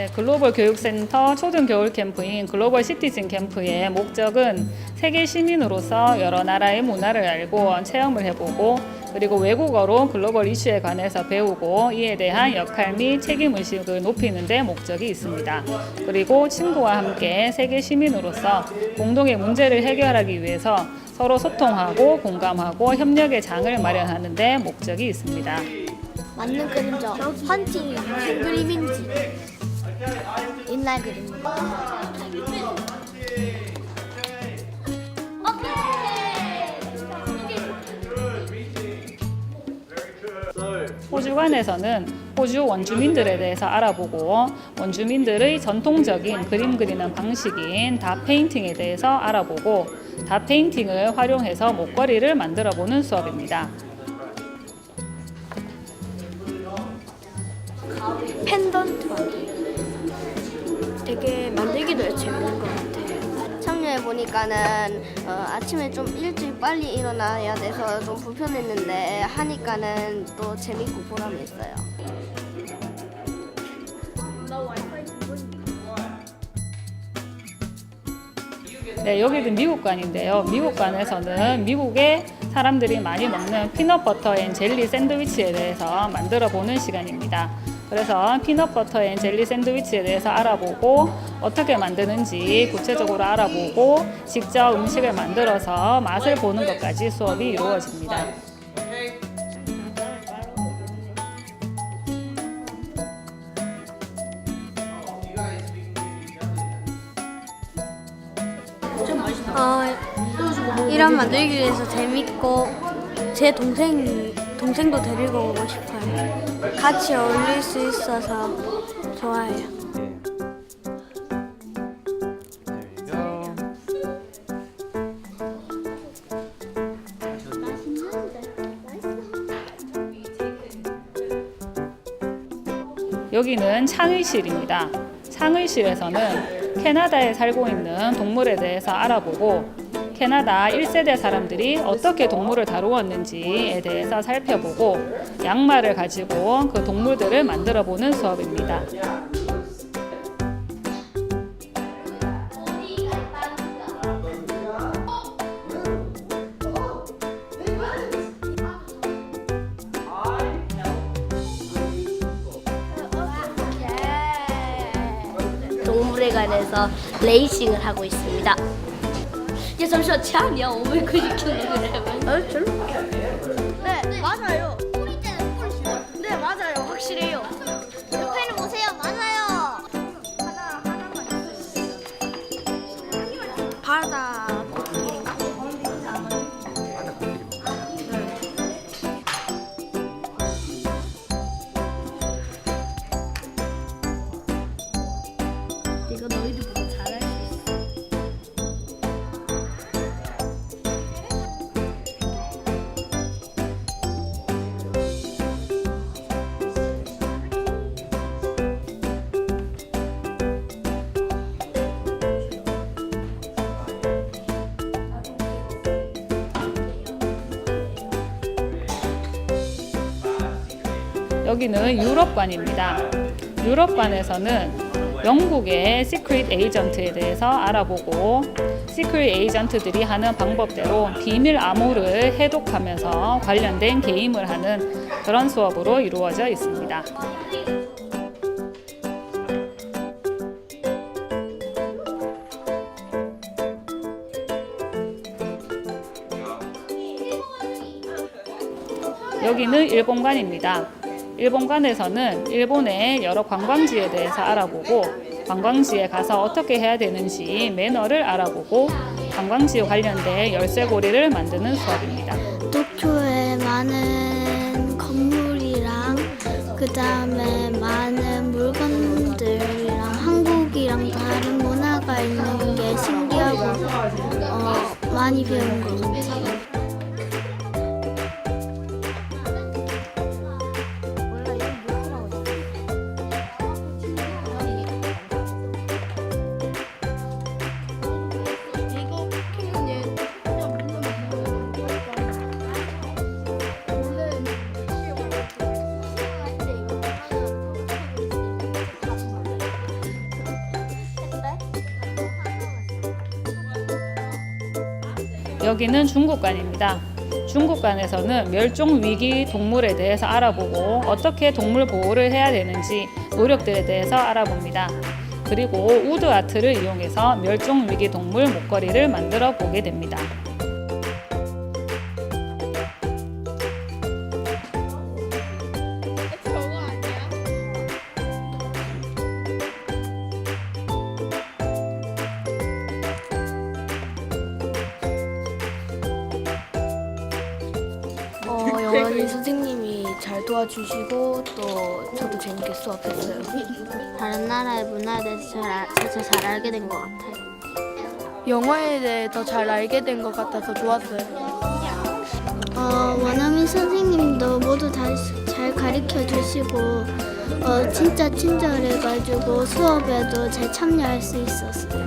네, 글로벌 교육센터 초등 겨울 캠프인 글로벌 시티즌 캠프의 목적은 세계 시민으로서 여러 나라의 문화를 알고 체험을 해보고 그리고 외국어로 글로벌 이슈에 관해서 배우고 이에 대한 역할 및 책임 의식을 높이는 데 목적이 있습니다. 그리고 친구와 함께 세계 시민으로서 공동의 문제를 해결하기 위해서 서로 소통하고 공감하고 협력의 장을 마련하는 데 목적이 있습니다. 맞는 그림자 환팅이 무슨 그림인지 옛날 그림입니다. 호주관에서는 호주 원주민들에 대해서 알아보고 원주민들의 전통적인 그림 그리는 방식인 다 페인팅에 대해서 알아보고 다 페인팅을 활용해서 목걸이를 만들어 보는 수업입니다. 펜던트 되게 보니까는 어, 아침에 좀 일찍 빨리 일어나야 돼서 좀 불편했는데 하니까는 또 재밌고 보람이 있어요. 네, 여기는 미국관인데요. 미국관에서는 미국의 사람들이 많이 먹는 피넛버터 앤 젤리 샌드위치에 대해서 만들어 보는 시간입니다. 그래서 피넛버터 앤 젤리 샌드위치에 대해서 알아보고 어떻게 만드는지 구체적으로 알아보고 직접 음식을 만들어서 맛을 보는 것까지 수업이 이루어집니다. 어, 이런 만들기 위해서 재밌고 제 동생 동생도 데리고 오고 싶어요. 같이 어울릴 수 있어서 좋아해요. 여기는 창의실입니다. 창의실에서는 캐나다에 살고 있는 동물에 대해서 알아보고 캐나다 1세대 사람들이 어떻게 동물을 다루었는지에 대해서 살펴보고 양말을 가지고 그 동물들을 만들어 보는 수업입니다. 동물에 관해서 레이싱을 하고 있습니다. 야 잠시만 제한이야 590kg. 어 별로? 네 맞아요. 여기는 유럽관입니다. 유럽관에서는 영국의 시크릿 에이전트에 대해서 알아보고 시크릿 에이전트들이 하는 방법대로 비밀 암호를 해독하면서 관련된 게임을 하는 그런 수업으로 이루어져 있습니다. 여기는 일본관입니다. 일본관에서는 일본의 여러 관광지에 대해서 알아보고 관광지에 가서 어떻게 해야 되는지 매너를 알아보고 관광지에 관련된 열쇠고리를 만드는 수업입니다. 도쿄에 많은 건물이랑 그 다음에 많은 물건들이랑 한국이랑 다른 문화가 있는 게 신기하고 어, 많이 배운 것 같아요. 여기는 중국관입니다. 중국관에서는 멸종 위기 동물에 대해서 알아보고 어떻게 동물 보호를 해야 되는지 노력들에 대해서 알아봅니다. 그리고 우드 아트를 이용해서 멸종 위기 동물 목걸이를 만들어 보게 됩니다. 영원히 선생님이 잘 도와주시고 또 저도 재밌게 수업했어요. 다른 나라의 문화에 대해서 잘, 알- 진짜 잘 알게 된 것 같아요. 영어에 대해 더 잘 알게 된 것 같아서 좋았어요. 어, 원어민 선생님도 모두 다 잘 가르쳐 주시고 어, 진짜 친절해가지고 수업에도 잘 참여할 수 있었어요.